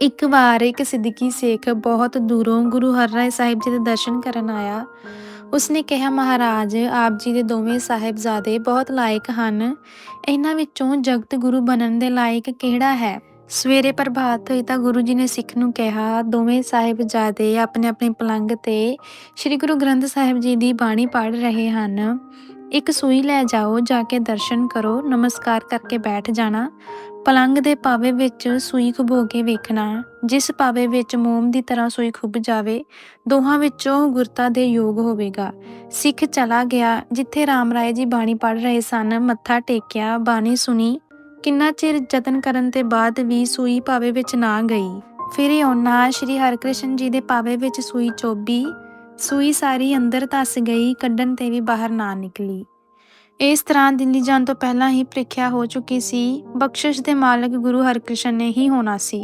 ਇੱਕ ਵਾਰ ਇੱਕ ਸਿੱਦਕੀ ਸੇਖ ਬਹੁਤ ਦੂਰੋਂ ਗੁਰੂ ਹਰਿਰਾਏ ਸਾਹਿਬ ਜੀ ਦੇ ਦਰਸ਼ਨ ਕਰਨ ਆਇਆ। ਉਸਨੇ ਕਿਹਾ, ਮਹਾਰਾਜ, ਆਪ ਜੀ ਦੇ ਦੋਵੇਂ ਸਾਹਿਬਜ਼ਾਦੇ ਬਹੁਤ ਲਾਇਕ ਹਨ। ਇਹਨਾਂ ਵਿੱਚੋਂ ਜਗਤ ਗੁਰੂ ਬਣਨ ਦੇ ਲਾਇਕ ਕਿਹੜਾ ਹੈ? ਸਵੇਰੇ ਪ੍ਰਭਾਤ ਹੋਈ ਤਾਂ ਗੁਰੂ ਜੀ ਨੇ ਸਿੱਖ ਨੂੰ ਕਿਹਾ, ਦੋਵੇਂ ਸਾਹਿਬਜ਼ਾਦੇ ਆਪਣੇ ਆਪਣੇ ਪਲੰਗ ਤੇ ਸ੍ਰੀ ਗੁਰੂ ਗ੍ਰੰਥ ਸਾਹਿਬ ਜੀ ਦੀ ਬਾਣੀ ਪੜ੍ਹ ਰਹੇ ਹਨ। ਇੱਕ ਸੂਈ ਲੈ ਜਾਓ, ਜਾ ਕੇ ਦਰਸ਼ਨ ਕਰੋ, ਨਮਸਕਾਰ ਕਰਕੇ ਬੈਠ ਜਾਣਾ। ਪਲੰਗ ਦੇ ਪਾਵੇ ਵਿੱਚ ਸੂਈ ਖੁਬੋ ਕੇ ਵੇਖਣਾ, ਜਿਸ ਪਾਵੇ ਵਿੱਚ ਮੋਮ ਦੀ ਤਰ੍ਹਾਂ ਸੂਈ ਖੁੱਭ ਜਾਵੇ, ਦੋਹਾਂ ਵਿੱਚੋਂ ਗੁਰਤਾ ਦੇ ਯੋਗ ਹੋਵੇਗਾ। ਸਿੱਖ ਚਲਾ ਗਿਆ, ਜਿੱਥੇ ਰਾਮ ਰਾਏ ਜੀ ਬਾਣੀ ਪੜ੍ਹ ਰਹੇ ਸਨ, ਮੱਥਾ ਟੇਕਿਆ, ਬਾਣੀ ਸੁਣੀ। ਕਿੰਨਾ ਚਿਰ ਯਤਨ ਕਰਨ ਤੇ ਬਾਅਦ ਵੀ ਸੂਈ ਪਾਵੇ ਵਿੱਚ ਨਾ ਗਈ। ਫਿਰ ਉਹਨਾਂ ਸ਼੍ਰੀ ਹਰਿਕ੍ਰਿਸ਼ਨ ਜੀ ਦੇ ਪਾਵੇ ਵਿੱਚ ਸੂਈ ਚੋਬੀ ਸੂਈ ਸਾਰੀ ਅੰਦਰ ਧਸ ਗਈ, ਕੱਢਣ ਤੇ ਵੀ ਬਾਹਰ ਨਾ ਨਿਕਲੀ। ਇਸ ਤਰ੍ਹਾਂ ਦਿੱਲੀ ਜਾਣ ਤੋਂ ਪਹਿਲਾਂ ਹੀ ਪ੍ਰੀਖਿਆ ਹੋ ਚੁੱਕੀ ਸੀ। ਬਖਸ਼ਿਸ਼ ਦੇ ਮਾਲਕ ਗੁਰੂ ਹਰਕ੍ਰਿਸ਼ਨ ਨੇ ਹੀ ਹੋਣਾ ਸੀ।